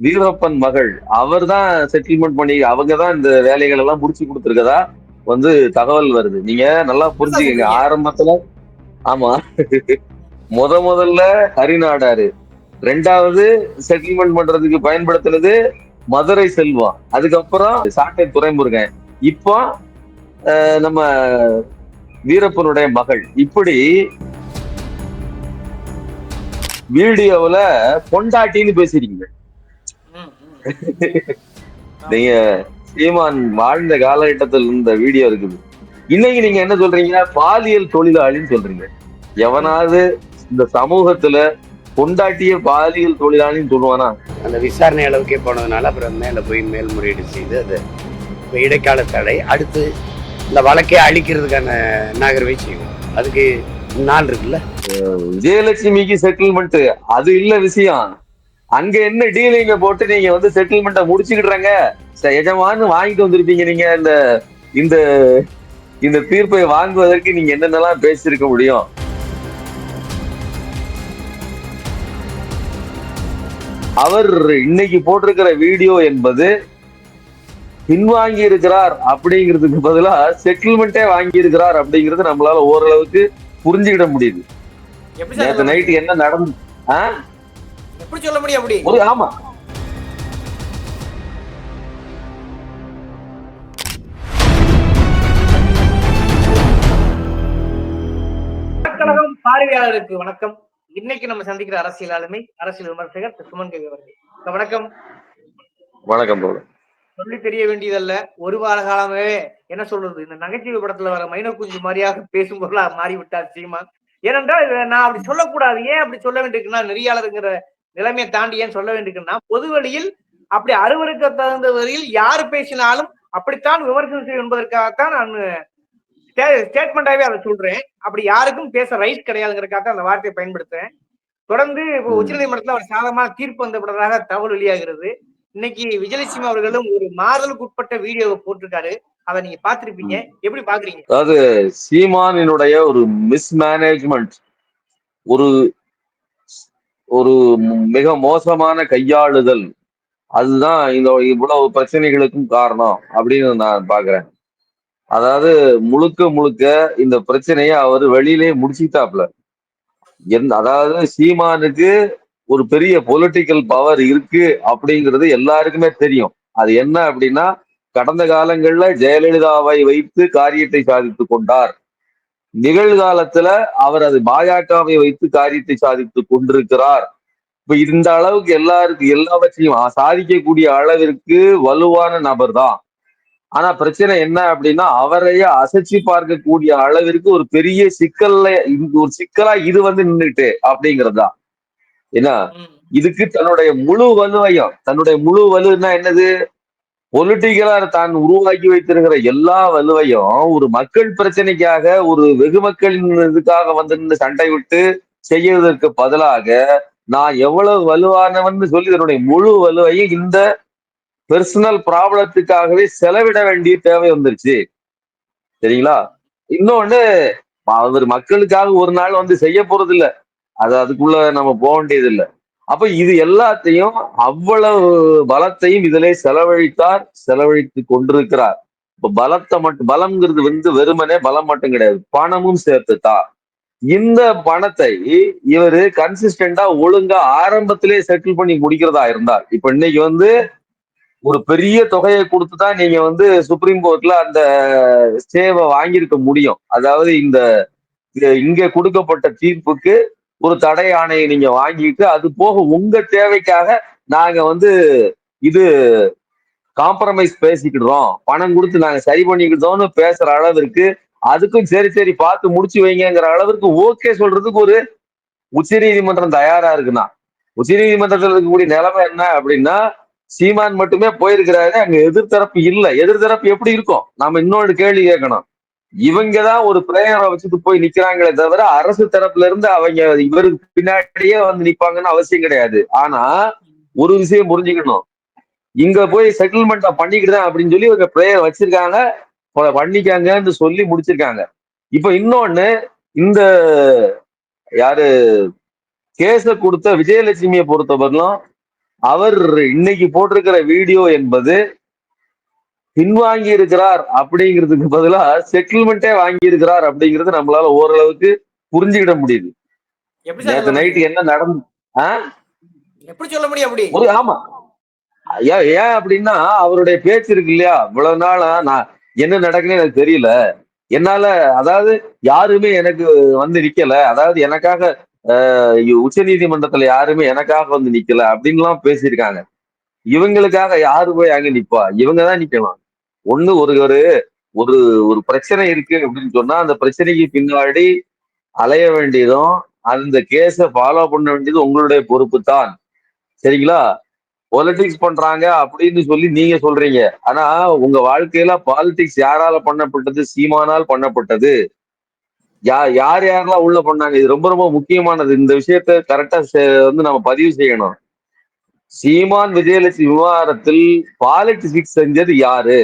வீரப்பன் மகள் அவர் தான் செட்டில்மெண்ட் பண்ணி அவங்க தான் இந்த வேலைகள் எல்லாம் முடிச்சு கொடுத்துருக்கதா வந்து தகவல் வருது. நீங்க நல்லா புரிஞ்சுக்கங்க? ஆரம்பத்துல ஆமா. முத முதல்ல ஹரிநாடாரு. ரெண்டாவது செட்டில்மெண்ட் பண்றதுக்கு பயன்படுத்துனது மதுரை செல்வம் அதுக்கப்புறம் சாட்டை துறைமுருகன். இப்போ நம்ம வீரப்பனுடைய மகள். இப்படி வீடியோவுல பொண்டாட்டின்னு ம். நீங்க சீமான் வாழ்ந்த காலகட்டத்தில் இந்த வீடியோ இருக்குது. இன்னைக்கு நீங்க என்ன சொல்றீங்க பாலியல் தொழிலாளின்னு சொல்றீங்க. எவனாவது இந்த சமூகத்துல பொண்டாட்டிய பாலியல் தொழிலாளின்னு சொல்லுவானா? அந்த விசாரணை அளவுக்கே போனதுனால அப்புறம் மேலே போய் மேல்முறையீடு செய்து அது இடைக்கால தடை. அடுத்து இந்த வழக்கை அழிக்கிறதுக்கான நகர்வை செய்வோம். அதுக்கு நாள் இருக்குல்ல? விஜயலட்சுமிக்கு செட்டில்மெண்ட் அது இல்ல விஷயம். அங்க என்ன டீலிங்க போட்டு நீங்க வந்து செட்டில்மெண்ட்டை முடிச்சுக்கிடுறாங்க? ச- எஜமான்னு வாங்கிட்டு வந்திருப்பீங்க நீங்க இந்த இந்த இந்த தீர்ப்பை வாங்குவதற்கு நீங்க என்னென்னலாம் பேசியிருக்க முடியும்? அவர் இன்னைக்கு போட்டிருக்கிற வீடியோ என்பது பின்வாங்கி இருக்கிறார் அப்படிங்கிறதுக்கு பதிலா செட்டில்மெண்ட்டே வாங்கி இருக்கிறார் அப்படிங்கிறது நம்மளால ஓரளவுக்கு புரிஞ்சுக்கிட முடியுது. சொல்ல நைட்டு என்ன நடந்து ஆ? எப்படி சொல்ல முடியும் அப்படி? ஒரு ஆமா. பார்வையாளருக்கு வணக்கம். இன்னைக்கு நம்ம சந்திக்கிற அரசியல் ஆளுமை அரசியல் விமர்சகர் சுமன் கவி அவர்கள். வணக்கம். வணக்கம் சொல்லி தெரிய வேண்டியதல்ல ஒரு வார காலமே என்ன சொல்றது? இந்த நகைச்சுவை படத்துல வர மைன குஞ்சு மாதிரியாக பேசும் பொருளா மாறி விட்டார் சீமான். ஏனென்றால் நான் அப்படி சொல்லக்கூடாது. ஏன் அப்படி சொல்ல வேண்டியிருக்குன்னா நெறியாளருங்கிற நிலைமையை தாண்டி ஏன் சொல்ல வேண்டியிருக்குன்னா பொது வழியில் அப்படி அறுவருக்க தகுந்த வரையில் யார் பேசினாலும் அப்படித்தான் விமர்சனம் செய்யும் என்பதற்காகத்தான் நான் ஸ்டேட்மெண்டாவே அதை சொல்றேன். அப்படி யாருக்கும் பேச ரைட் கிடையாதுங்கிறதுக்காக தான் அந்த வார்த்தையை பயன்படுத்துறேன். தொடர்ந்து இப்போ. உச்சநீதிமன்றத்துல ஒரு சாதகமான தீர்ப்பு வந்தப்பட்டதாக தகவல் வெளியாகிறது. இன்னைக்கு விஜயலட்சுமி அவர்களும் ஒரு மாறுதலுக்கு உட்பட்ட வீடியோவை போட்டிருக்காரு. அதை நீங்க பாத்திருப்பீங்க எப்படி பாக்குறீங்க அதாவது சீமானினுடைய ஒரு மிஸ்மேனேஜ்மெண்ட் ஒரு ஒரு மிக மோசமான கையாளுதல். அதுதான் இந்த இவ்வளவு பிரச்சனைகளுக்கும் காரணம் அப்படின்னு நான் பாக்குறேன் அதாவது முழுக்க முழுக்க இந்த பிரச்சனையை அவர் வெளியிலே முடிச்சுட்டாப்ல எந்த அதாவது சீமானுக்கு ஒரு பெரிய பொலிட்டிக்கல் பவர் இருக்கு அப்படிங்கிறது எல்லாருக்குமே தெரியும். அது என்ன அப்படின்னா கடந்த காலங்கள்ல ஜெயலலிதாவை வைத்து காரியத்தை சாதித்து கொண்டார். நிகழ்காலத்துல அவர் அது பாஜகவை வைத்து காரியத்தை சாதித்து கொண்டிருக்கிறார். இப்ப இந்த அளவுக்கு எல்லாருக்கும் எல்லாவற்றையும் சாதிக்கக்கூடிய அளவிற்கு வலுவான நபர் தான் ஆனா பிரச்சனை என்ன அப்படின்னா அவரையே அசைச்சு பார்க்கக்கூடிய அளவிற்கு ஒரு பெரிய சிக்கல்ல ஒரு சிக்கலா இது வந்து நின்றுட்டு அப்படிங்கிறது தான் என்ன ம். இதுக்கு தன்னுடைய முழு வலுவையும் தன்னுடைய முழு வலுன்னா என்னது? பொலிட்டிக்கலா தான் உருவாக்கி வைத்திருக்கிற எல்லா வலுவையும் ஒரு மக்கள் பிரச்சனைக்காக ஒரு வெகு மக்களின் இதுக்காக வந்து சண்டை விட்டு செய்வதற்கு பதிலாக நான் எவ்வளவு வலுவானவன் சொல்லி தன்னுடைய முழு வலுவையும் இந்த பெர்சனல் ப்ராப்ளத்துக்காகவே செலவிட வேண்டிய தேவை வந்துருச்சு. சரிங்களா? இன்னொன்னு அவர் மக்களுக்காக ஒரு நாள் வந்து செய்ய போறது இல்லை அது அதுக்குள்ள நம்ம போக வேண்டியது இல்லை அப்ப இது எல்லாத்தையும் அவ்வளவு பலத்தையும் இதிலே செலவழித்தார் செலவழித்து கொண்டிருக்கிறார். இப்ப பலத்தை மட்டும் பலம்ங்கிறது வந்து வெறுமனே பலம் மட்டும் கிடையாது பணமும் சேர்த்துதான் இந்த பணத்தை இவர் கன்சிஸ்டண்டா ஒழுங்கா ஆரம்பத்திலே செட்டில் பண்ணி முடிக்கிறதா இருந்தார். இப்ப இன்னைக்கு வந்து ஒரு பெரிய தொகையை கொடுத்து தான் நீங்க வந்து சுப்ரீம் கோர்ட்ல அந்த ஸ்டேவை வாங்கியிருக்க முடியும். அதாவது இந்த இங்க கொடுக்கப்பட்ட தீர்ப்புக்கு ஒரு தடை ஆணையை நீங்க வாங்கிட்டு அது போக உங்க தேவைக்காக நாங்க வந்து இது காம்ப்ரமைஸ் பேசிக்கிடுறோம். பணம் கொடுத்து நாங்க சரி பண்ணிக்கிட்டோம்னு பேசுற அளவிற்கு அதுக்கும் சரி சரி பார்த்து முடிச்சு வைங்கிற அளவிற்கு ஓகே சொல்றதுக்கு ஒரு உச்சநீதிமன்றம் தயாரா இருக்குன்னா உச்சநீதிமன்றத்தில் இருக்கக்கூடிய நிலைமை என்ன அப்படின்னா சீமான் மட்டுமே போயிருக்கிறாரு அங்க எதிர்த்தரப்பு இல்லை. எதிர்த்தரப்பு எப்படி இருக்கும்? நாம இன்னொரு கேள்வி கேட்கணும். இவங்கதான் ஒரு பிரேயரை வச்சுட்டு போய் நிக்கிறாங்களே தவிர அரசு தரப்புல இருந்து அவங்க இவருக்கு பின்னாடியே வந்து நிப்பாங்கன்னு அவசியம் கிடையாது. ஆனா ஒரு விஷயம் புரிஞ்சுக்கணும். இங்க போய் செட்டில்மெண்ட் பண்ணிக்கிட்டு தான் அப்படின்னு சொல்லி இவங்க பிரேயர் வச்சிருக்காங்க. பண்ணிக்காங்கன்னு சொல்லி முடிச்சிருக்காங்க. இப்ப இன்னொன்னு இந்த யாரு கேஸ கொடுத்த விஜயலட்சுமியை பொறுத்தவரையிலும் அவர் இன்னைக்கு போட்டிருக்கிற வீடியோ என்பது பின்வாங்கி இருக்கிறார் அப்படிங்கிறதுக்கு பதிலா செட்டில்மெண்ட்டே வாங்கி இருக்கிறார் அப்படிங்கிறது நம்மளால ஓரளவுக்கு புரிஞ்சுக்கிட முடியுது. நேற்று நைட்டு? என்ன நடந்து எப்படி சொல்ல முடியும் அப்படி? ஒரு ஆமா. ஏன் ஏன் அப்படின்னா அவருடைய பேச்சு இருக்கு இல்லையா? இவ்வளவு நாளா நான் என்ன நடக்குன்னு எனக்கு தெரியல. என்னால அதாவது யாருமே எனக்கு வந்து நிக்கல. அதாவது எனக்காக உச்ச நீதிமன்றத்துல யாருமே எனக்காக வந்து நிக்கல அப்படின்லாம் பேசியிருக்காங்க. இவங்களுக்காக யாரு போய் அங்க நிப்பா? இவங்க தான் நிக்கலாம் ஒண்ணு ஒரு ஒரு ஒரு ஒரு பிரச்சனை இருக்கு அப்படின்னு சொன்னா அந்த பிரச்சனைக்கு பின்னாடி அலைய வேண்டியதும் அந்த கேஸை ஃபாலோ பண்ண வேண்டியது உங்களுடைய பொறுப்பு தான் சரிங்களா? பொலிட்டிக்ஸ் பண்றாங்க அப்படின்னு சொல்லி நீங்க சொல்றீங்க. ஆனா உங்க வாழ்க்கையில பாலிடிக்ஸ் யாரால பண்ணப்பட்டது சீமானால் பண்ணப்பட்டது? யா யார் யாரெல்லாம் உள்ள பண்ணாங்க? இது ரொம்ப ரொம்ப முக்கியமானது. இந்த விஷயத்த கரெக்டா வந்து நம்ம பதிவு செய்யணும். சீமான் விஜயலட்சுமி விவகாரத்தில் பாலிடிக்ஸ் செஞ்சது யாரு?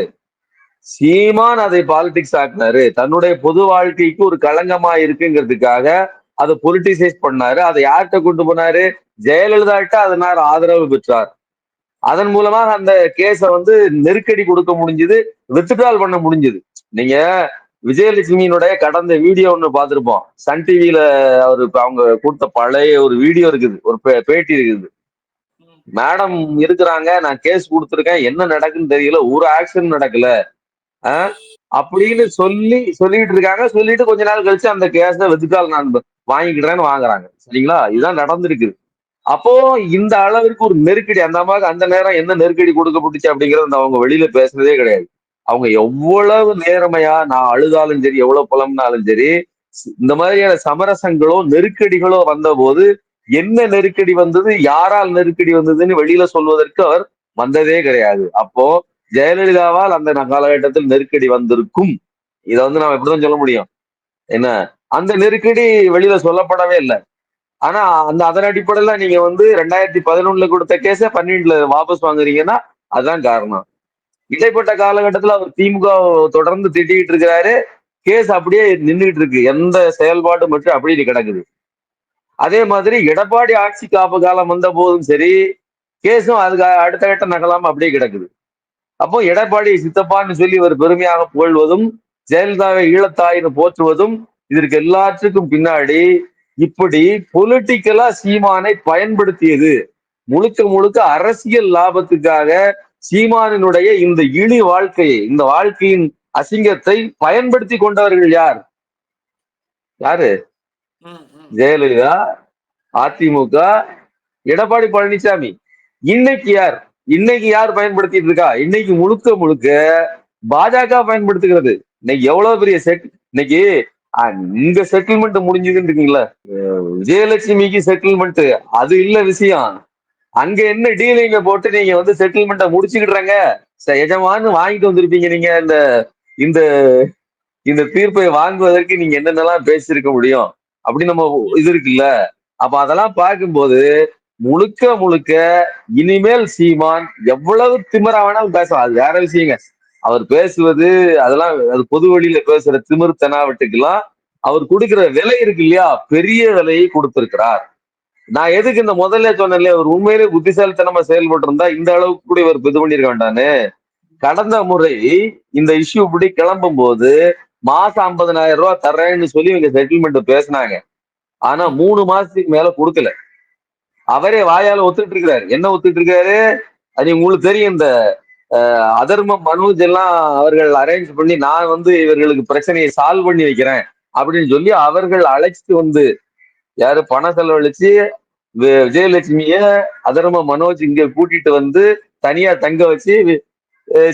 சீமான் அதை பாலிடிக்ஸ் ஆக்குனாரு. தன்னுடைய பொது வாழ்க்கைக்கு ஒரு களங்கமா இருக்குங்கிறதுக்காக அதை பொலிட்டிசைஸ் பண்ணாரு. அதை யார்கிட்ட கொண்டு போனாரு? ஜெயலலிதாட்ட அதனால ஆதரவு பெற்றார். அதன் மூலமாக அந்த கேஸ வந்து நெருக்கடி கொடுக்க முடிஞ்சது வித்ட்ரால் பண்ண முடிஞ்சது. நீங்க விஜயலட்சுமியினுடைய கடந்த வீடியோ ஒண்ணு பார்த்துருப்போம். சன் டிவியில அவரு அவங்க கொடுத்த பழைய ஒரு வீடியோ இருக்குது. ஒரு பே- பேட்டி இருக்குது. மேடம் இருக்கிறாங்க நான் கேஸ் கொடுத்துருக்கேன். என்ன நடக்குன்னு தெரியல. ஒரு ஆக்ஷன் நடக்கல. அப்படின்னு சொல்லி சொல்லிட்டு இருக்காங்க. சொல்லிட்டு கொஞ்ச நாள் கழிச்சு அந்த கேஸ வெதுக்கால் நான் வாங்கிக்கிறேன்னு வாங்குறாங்க. சரிங்களா? இதுதான் நடந்திருக்கு. அப்போ இந்த அளவிற்கு ஒரு நெருக்கடி அந்த அம்மாவுக்கு அந்த நேரம் என்ன நெருக்கடி கொடுக்கப்பட்டுச்சு அப்படிங்கறது அந்த அவங்க வெளியில பேசுனதே கிடையாது. அவங்க எவ்வளவு நேர்மையா நான் அழுதாலும் சரி எவ்வளவு புலம்னாலும் சரி இந்த மாதிரியான சமரசங்களோ நெருக்கடிகளோ வந்த போது என்ன நெருக்கடி வந்தது யாரால் நெருக்கடி வந்ததுன்னு வெளியில சொல்வதற்கு அவர் வந்ததே கிடையாது. அப்போ ஜெயலலிதாவால் அந்த காலகட்டத்தில் நெருக்கடி வந்திருக்கும். இதை வந்து நம்ம எப்படிதான் சொல்ல முடியும். என்ன? அந்த நெருக்கடி வெளியில சொல்லப்படவே இல்லை. ஆனா அந்த அதன் அடிப்படையில நீங்க வந்து ரெண்டாயிரத்தி பதினொன்னுல கொடுத்த கேஸ பன்னெண்டுல வாபஸ் வாங்குறீங்கன்னா அதுதான் காரணம். இடைப்பட்ட காலகட்டத்துல அவர் திமுக தொடர்ந்து திட்டிக்கிட்டு இருக்கிறாரு. கேஸ் அப்படியே நின்றுகிட்டு இருக்கு. எந்த செயல்பாடும் மட்டும் அப்படியே கிடக்குது. அதே மாதிரி எடப்பாடி ஆட்சி காப்பு காலம் வந்த போதும் சரி கேஸும் அதுக்கு அடுத்த கட்ட நகலாம அப்படியே கிடக்குது. அப்போ எடப்பாடி சித்தப்பான்னு சொல்லி ஒரு பெருமையாக புகழ்வதும் ஜெயலலிதாவை ஈழத்தாயின்னு போற்றுவதும் இதற்கு எல்லாத்துக்கும் பின்னாடி இப்படி பொலிட்டிக்கலா சீமானை பயன்படுத்தியது. முழுக்க முழுக்க அரசியல் லாபத்துக்காக சீமானினுடைய இந்த இழி வாழ்க்கையை இந்த வாழ்க்கையின் அசிங்கத்தை பயன்படுத்தி கொண்டவர்கள் யார்? யாரு. ஜெயலலிதா அதிமுக எடப்பாடி பழனிசாமி இன்னைக்கு யார்? இன்னைக்கு யார் பயன்படுத்திட்டு இருக்கா? இன்னைக்கு முழுக்க முழுக்க பாஜக பயன்படுத்துகிறது. இன்னைக்கு எவ்வளவு பெரிய செட் இன்னைக்கு இங்க செட்டில்மெண்ட் முடிஞ்சதுன்னு இருக்கீங்களா? விஜயலட்சுமிக்கு செட்டில்மெண்ட் அது இல்ல விஷயம். அங்க என்ன டீலிங்க போட்டு நீங்க வந்து செட்டில்மெண்ட்டை முடிச்சுக்கிடுறாங்க எஜமானு எஜமான்னு வாங்கிட்டு வந்திருப்பீங்க நீங்க இந்த இந்த இந்த தீர்ப்பை வாங்குவதற்கு நீங்க என்னென்னலாம் பேசியிருக்க முடியும்? அப்படி நம்ம இது இருக்குல்ல. அப்ப அதெல்லாம் பார்க்கும்போது முழுக்க முழுக்க இனிமேல் சீமான் எவ்வளவு திமிரா வேணாலும் பேசலாம். அது வேற விஷயங்க. அவர் பேசுவது அதெல்லாம் அது பொது வழியில பேசுற திமிர் தெனாவட்டுக்கெல்லாம் அவர் கொடுக்கிற விலை இருக்கு இல்லையா? பெரிய விலையை கொடுத்திருக்கிறார். நான் எதுக்கு இந்த முதல்ல சொன்னேன் இல்லையா அவர் உண்மையிலே புத்திசாலித்தனமா செயல்பட்டு இருந்தா இந்த அளவுக்கு கூட இவர் இது பண்ணிருக்க வேண்டான்னு கடந்த முறை இந்த இஷ்யூ இப்படி கிளம்பும் போது மாசம் ஐம்பதனாயிரம் ரூபாய் தர்றேன்னு சொல்லி இவங்க செட்டில்மெண்ட் பேசினாங்க. ஆனா மூணு மாசத்துக்கு மேல கொடுக்கல. அவரே வாயால ஒத்துட்டு இருக்கிறாரு என்ன ஒத்துட்டு இருக்காரு அது உங்களுக்கு தெரியும் இந்த அஹ், அதர்ம மனோஜ் எல்லாம் அவர்கள் அரேஞ்ச் பண்ணி நான் வந்து இவர்களுக்கு பிரச்சனையை சால்வ் பண்ணி வைக்கிறேன் அப்படின்னு சொல்லி அவர்கள் அழைச்சிட்டு வந்து யாரு பணம் செலவழிச்சு விஜயலட்சுமிய அதர்ம மனோஜ் இங்க கூட்டிட்டு வந்து தனியா தங்க வச்சு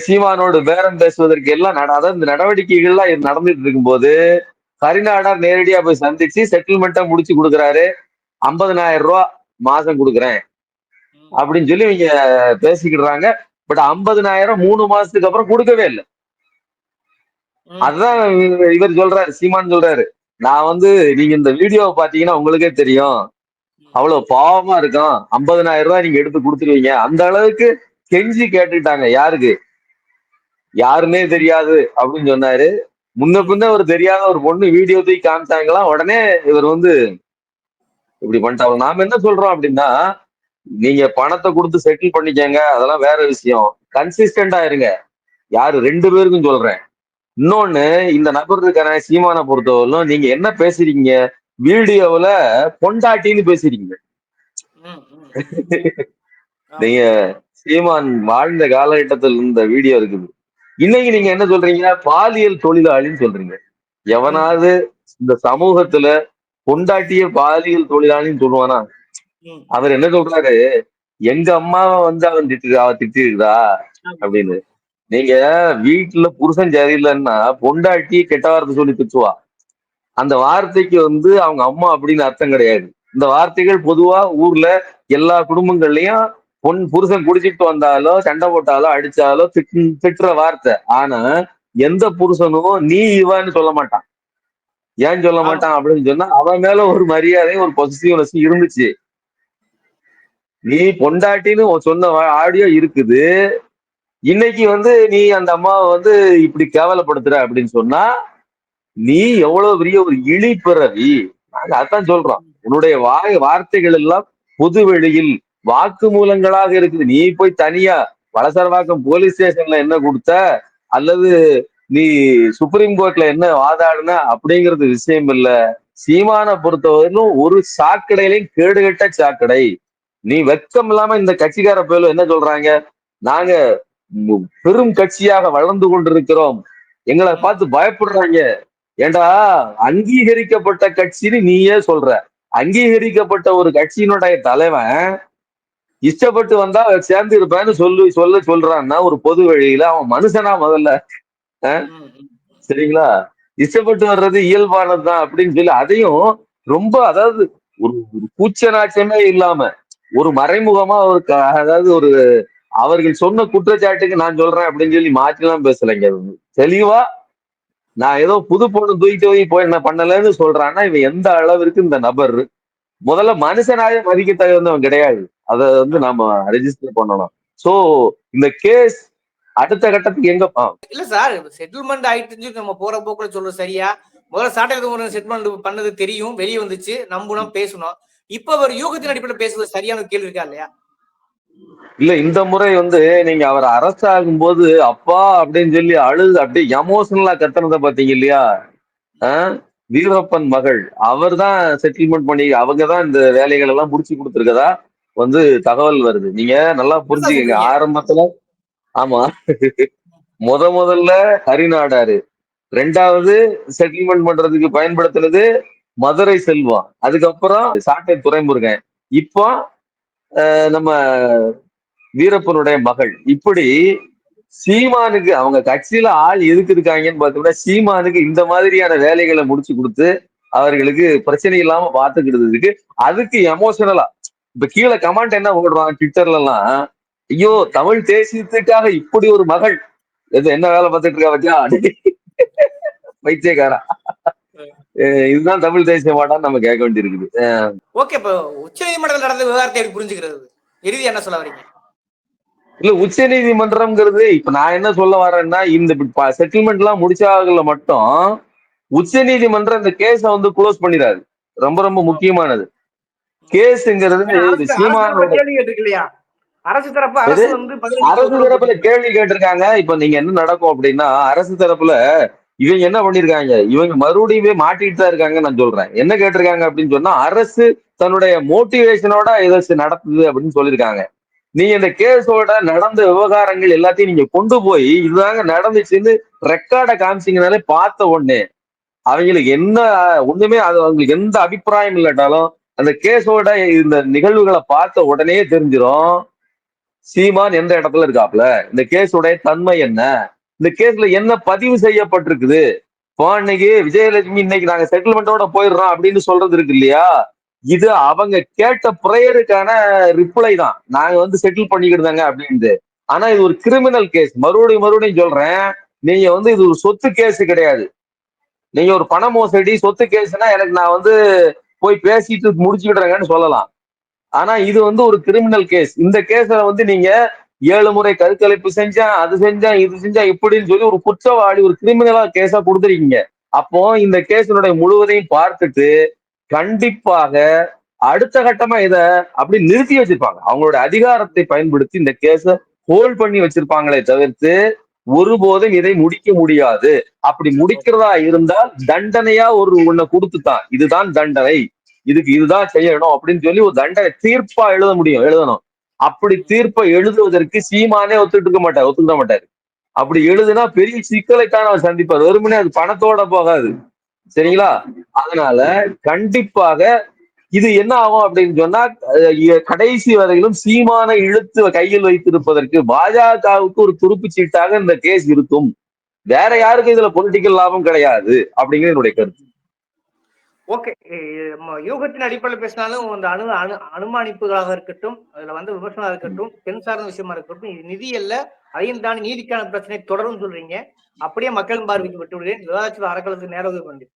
சீமானோடு பேரம் பேசுவதற்கு எல்லாம் நட- அதாவது இந்த நடவடிக்கைகள்லாம் இது நடந்துட்டு இருக்கும்போது கரிநாடார் நேரடியா போய் சந்திச்சு செட்டில்மெண்ட்டா முடிச்சு கொடுக்குறாரு. ஐம்பதனாயிரம் ரூபா மாசம் கொடுக்குறேன். அப்படின்னு சொல்லி இவங்க பேசிக்கிடுறாங்க. பட் ஐம்பதனாயிரம் மூணு மாசத்துக்கு அப்புறம் கொடுக்கவே இல்லை. அதுதான் இவர் இவர் சொல்றாரு சீமான் சொல்றாரு. நான் வந்து நீங்க இந்த வீடியோவை பாத்தீங்கன்னா உங்களுக்கே தெரியும். அவ்வளவு பாவமா இருக்கும் ஐம்பதனாயிரம் ரூபாய் நீங்க எடுத்து கொடுத்துருவீங்க. அந்த அளவுக்கு கெஞ்சி கேட்டுட்டாங்க யாருக்கு? யாருன்னே தெரியாது அப்படின்னு சொன்னாரு. முன்ன பின்ன ஒரு தெரியாத ஒரு பொண்ணு வீடியோ தூக்கி காமிச்சாங்களாம் உடனே இவர் வந்து இப்படி பண்ணிட்டாங்க நாம என்ன சொல்றோம் அப்படின்னா நீங்க பணத்தை கொடுத்து செட்டில் பண்ணிக்கங்க அதெல்லாம் வேற விஷயம். கன்சிஸ்டண்டா இருங்க. யாரு? ரெண்டு பேருக்கும் சொல்றேன். இன்னொன்னு இந்த நபர் இருக்கிற சீமானை பொறுத்தவரையிலும் நீங்க என்ன பேசுறீங்க? வீடியோவுல பொண்டாட்டின்னு பேசுறீங்க. நீங்க சீமான் வாழ்ந்த காலகட்டத்தில் இந்த வீடியோ இருக்குது. இன்னைக்கு நீங்க என்ன சொல்றீங்க பாலியல் தொழிலாளின்னு சொல்றீங்க. எவனாவது இந்த சமூகத்துல பொண்டாட்டிய பாலியல் தொழிலாளின்னு சொல்லுவானா. அவர் என்ன சொல்றாரு? எங்க அம்மாவை வந்து அவன் திட்டு அவ திட்டிருக்கா அப்படின்னு. நீங்க வீட்டுல புருஷன் சரியில்லைன்னா பொண்டாட்டி கெட்ட வார்த்தை சொல்லி திட்டுவா. அந்த வார்த்தைக்கு வந்து அவங்க அம்மா அப்படின்னு அர்த்தம் கிடையாது. இந்த வார்த்தைகள் பொதுவா ஊர்ல எல்லா குடும்பங்கள்லயும் பொன் புருஷன் குடிச்சிட்டு வந்தாலோ சண்டை போட்டாலோ அடிச்சாலோ திட்டு திட்டுற வார்த்தை. ஆனா எந்த புருஷனும் நீ இவன்னு சொல்ல மாட்டான். ஏன் சொல்ல மாட்டான் அப்படின்னு சொன்னா அவன் மேல ஒரு மரியாதை ஒரு பொசிட்டிவ்னஸ் இருந்துச்சு. நீ பொண்டாட்டின்னு சொன்ன ஆடியோ இருக்குது. இன்னைக்கு வந்து நீ அந்த அம்மாவை வந்து இப்படி கேவலப்படுத்துற அப்படின்னு சொன்னா நீ எவ்வளவு பெரிய ஒரு இழிப்பிறவி. நாங்க அதான் சொல்றோம் உன்னுடைய வாய் வார்த்தைகள் எல்லாம் பொது வெளியில் வாக்கு மூலங்களாக இருக்குது. நீ போய் தனியா வளசரவாக்கம் போலீஸ் ஸ்டேஷன்ல என்ன கொடுத்த? அல்லது நீ சுப்ரீம் கோர்ட்ல என்ன வாதாடுன அப்படிங்கிறது விஷயம் இல்ல. சீமான பொறுத்தவரையிலும் ஒரு சாக்கடையிலையும் கேடுகட்ட சாக்கடை. நீ வெக்கம் இல்லாம இந்த கட்சிக்கார பேர்ல என்ன சொல்றாங்க? நாங்க பெரும் கட்சியாக வளர்ந்து கொண்டிருக்கிறோம். எங்களை பார்த்து பயப்படுறாங்க. ஏண்டா அங்கீகரிக்கப்பட்ட கட்சின்னு நீயே சொல்ற. அங்கீகரிக்கப்பட்ட ஒரு கட்சியினுடைய தலைவன் இஷ்டப்பட்டு வந்தா சேர்ந்து இருப்பேன்னு சொல்லி சொல்ல சொல்றான்னா ஒரு பொது வழியில அவன் மனுஷனா முதல்ல. சரிங்களா? இஷ்டப்பட்டு வர்றது இயல்பானதுதான் அப்படின்னு சொல்லி அதையும் ரொம்ப அதாவது ஒரு ஒரு கூச்ச நாச்சமே இல்லாம ஒரு மறைமுகமா ஒரு அதாவது ஒரு அவர்கள் சொன்ன குற்றச்சாட்டுக்கு நான் சொல்றேன் அப்படின்னு சொல்லி மாற்றிலாம் பேசலைங்க. தெளிவா நான் ஏதோ புது பொண்ணு தூக்கிட்டு போய் போய் என்ன பண்ணலன்னு சொல்றான்னா இவன் எந்த அளவிற்கு இந்த நபர்? முதல்ல மனுஷனாவே மதிக்க தகுந்தவன் கிடையாது. அதை வந்து நாம ரெஜிஸ்டர் பண்ணணும். சோ இந்த கேஸ் அடுத்த கட்டத்துக்கு எங்க இல்ல சார் செட்டில்மெண்ட் ஆயிட்டு நம்ம போற போக்குல சொல்றது சரியா? முதல்ல சாட்டை செட்டில்மெண்ட் பண்ணது தெரியும் வெளியே வந்துச்சு நம்பணும் பேசணும். இப்ப ஒரு யூகத்தின் அடிப்படையில் பேசுறது சரியான கேள்வி இருக்கா இல்லையா? இல்ல இந்த முறை வந்து நீங்க அவர் அரசு ஆகும்போது அப்பா அப்படின்னு சொல்லி அழுது அப்படியே எமோஷனலா கத்துனத பாத்தீங்க இல்லையா? வீரப்பன் மகள் அவர் தான் செட்டில்மெண்ட் பண்ணி அவங்க தான் இந்த வேலைகள் எல்லாம் முடிச்சு கொடுத்துருக்கதா வந்து தகவல் வருது. நீங்க நல்லா புரிஞ்சுக்கங்க? ஆரம்பத்துல ஆமா. முத முதல்ல ஹரிநாடாரு. ரெண்டாவது செட்டில்மெண்ட் பண்றதுக்கு பயன்படுத்துனது மதுரை செல்வம் அதுக்கப்புறம் சாட்டை துறைமுருகன். இப்போ நம்ம வீரப்பனுடைய மகள். இப்படி சீமானுக்கு அவங்க கட்சியில ஆள் எதுக்கு இருக்காங்கன்னு பார்த்தோம்னா சீமானுக்கு இந்த மாதிரியான வேலைகளை முடிச்சு கொடுத்து அவர்களுக்கு பிரச்சனை இல்லாம பாத்துக்கிட்டதுக்கு அதுக்கு எமோஷனலா இப்ப கீழே கமெண்ட் என்ன போடுறாங்க ட்விட்டர்ல எல்லாம் ஐயோ தமிழ் தேசியத்துக்காக இப்படி ஒரு மகள். இது என்ன வேலை பார்த்துட்டு இருக்கா பத்தியா? அஹ் இதுதான் தமிழ் தேசியமாடான்னு நம்ம கேட்க வேண்டியிருக்குது. ஓகே இப்ப உச்ச நீதிமன்றத்தில் நடந்த விவகாரத்தை எப்படி புரிஞ்சுக்கிறது? இறுதி என்ன சொல்ல வரீங்க? இல்ல உச்ச நீதிமன்றம்ங்கிறது இப்ப நான் என்ன சொல்ல வரேன்னா இந்த செட்டில்மெண்ட் எல்லாம் முடிச்சாகல மட்டும் உச்ச நீதிமன்றம் இந்த கேஸ வந்து க்ளோஸ் பண்ணிடாது. ரொம்ப ரொம்ப முக்கியமானது. கேஸுங்கிறது சீமானோட அரசு தரப்பு அரசு வந்து அரசு தரப்புல கேள்வி கேட்டிருக்காங்க. இப்ப நீங்க என்ன நடக்கும் அப்படின்னா அரசு தரப்புல இவங்க என்ன பண்ணிருக்காங்க? இவங்க மறுபடியுமே மாட்டிட்டு தான் இருக்காங்க நான் சொல்றேன். என்ன கேட்டிருக்காங்க அப்படின்னு சொன்னா அரசு தன்னுடைய மோட்டிவேஷனோட ஏதாச்சும் நடத்துது அப்படின்னு சொல்லியிருக்காங்க நீங்க இந்த கேஸோட நடந்த விவகாரங்கள் எல்லாத்தையும் நீங்க கொண்டு போய் இதுதாங்க நடந்துச்சுன்னு ரெக்கார்டை காமிச்சீங்கனாலே பார்த்த உடனே அவங்களுக்கு என்ன ஒண்ணுமே அது அவங்களுக்கு எந்த அபிப்பிராயம் இல்லாட்டாலும் அந்த கேஸோட இந்த நிகழ்வுகளை பார்த்த உடனே தெரிஞ்சிரும். சீமான் எந்த இடத்துல இருக்காப்ல இந்த கேஸுடைய தன்மை என்ன? இந்த கேஸ்ல என்ன பதிவு செய்யப்பட்டிருக்குது? இப்போ இன்னைக்கு விஜயலட்சுமி இன்னைக்கு நாங்க செட்டில்மெண்டோட போயிடுறோம் அப்படின்னு சொல்றது இருக்கு இல்லையா? இது அவங்க கேட்ட ப்ரேயருக்கான ரிப்ளை தான். நாங்க வந்து செட்டில் பண்ணிக்கிடுதாங்க அப்படின்ட்டு. ஆனா இது ஒரு கிரிமினல் கேஸ் மறுபடியும் மறுபடியும் சொல்றேன். நீங்க வந்து இது ஒரு சொத்து கேஸ் கிடையாது. நீங்க ஒரு பண மோசடி சொத்து கேஸ்னா எனக்கு நான் வந்து போய் பேசிட்டு முடிச்சுக்கிடுறேங்கன்னு சொல்லலாம். ஆனா இது வந்து ஒரு கிரிமினல் கேஸ் இந்த கேஸ்ல வந்து நீங்க ஏழு முறை கருக்கலைப்பு செஞ்சேன் அது செஞ்சேன் இது செஞ்சேன் இப்படின்னு சொல்லி ஒரு குற்றவாளி ஒரு கிரிமினலா கேஸா கொடுத்துருக்கீங்க. அப்போ இந்த கேஸினுடைய முழுவதையும் பார்த்துட்டு கண்டிப்பாக அடுத்த கட்டமா இத அப்படி நிறுத்தி வச்சிருப்பாங்க. அவங்களோட அதிகாரத்தை பயன்படுத்தி இந்த கேஸ ஹோல்ட் பண்ணி வச்சிருப்பாங்களே தவிர்த்து ஒருபோதும் இதை முடிக்க முடியாது. அப்படி முடிக்கிறதா இருந்தால் தண்டனையா ஒரு ஒண்ண கொடுத்துட்டான் இதுதான் தண்டனை. இதுக்கு இதுதான் செய்யணும் அப்படின்னு சொல்லி ஒரு தண்டனை தீர்ப்பா எழுத முடியும் எழுதணும். அப்படி தீர்ப்பை எழுதுவதற்கு சீமானே ஒத்துட்டு இருக்க மாட்டார் ஒத்துக்க மாட்டாரு. அப்படி எழுதுனா பெரிய சிக்கலைத்தான் அவர் சந்திப்பார். வெறுமனே அது பணத்தோட போகாது. சரிங்களா? அதனால கண்டிப்பாக இது என்ன ஆகும் அப்படின்னு சொன்னா கடைசி வரையிலும் சீமான இழுத்து கையில் வைத்திருப்பதற்கு பாஜகவுக்கு ஒரு துருப்பு சீட்டாக இந்த கேஸ் இருக்கும். வேற யாருக்கும் இதுல பொலிட்டிக்கல் லாபம் கிடையாது அப்படிங்கிறது என்னுடைய கருத்து. ஓகே யூகத்தின் அடிப்படையில் பேசினாலும் இந்த அணு அணு அனுமானிப்புகளாக இருக்கட்டும் அதுல வந்து விமர்சனம் இருக்கட்டும் பெண் சார்ந்த விஷயமா இருக்கட்டும் இது நிதி அல்ல அதையும் தாண்டி நீதிக்கான பிரச்சனை தொடரும் சொல்றீங்க. அப்படியே மக்களின் பார்வைக்கு விட்டு விடுறேன் விவாதத்தில் அறக்கலத்துக்கு நேரம் நன்றி.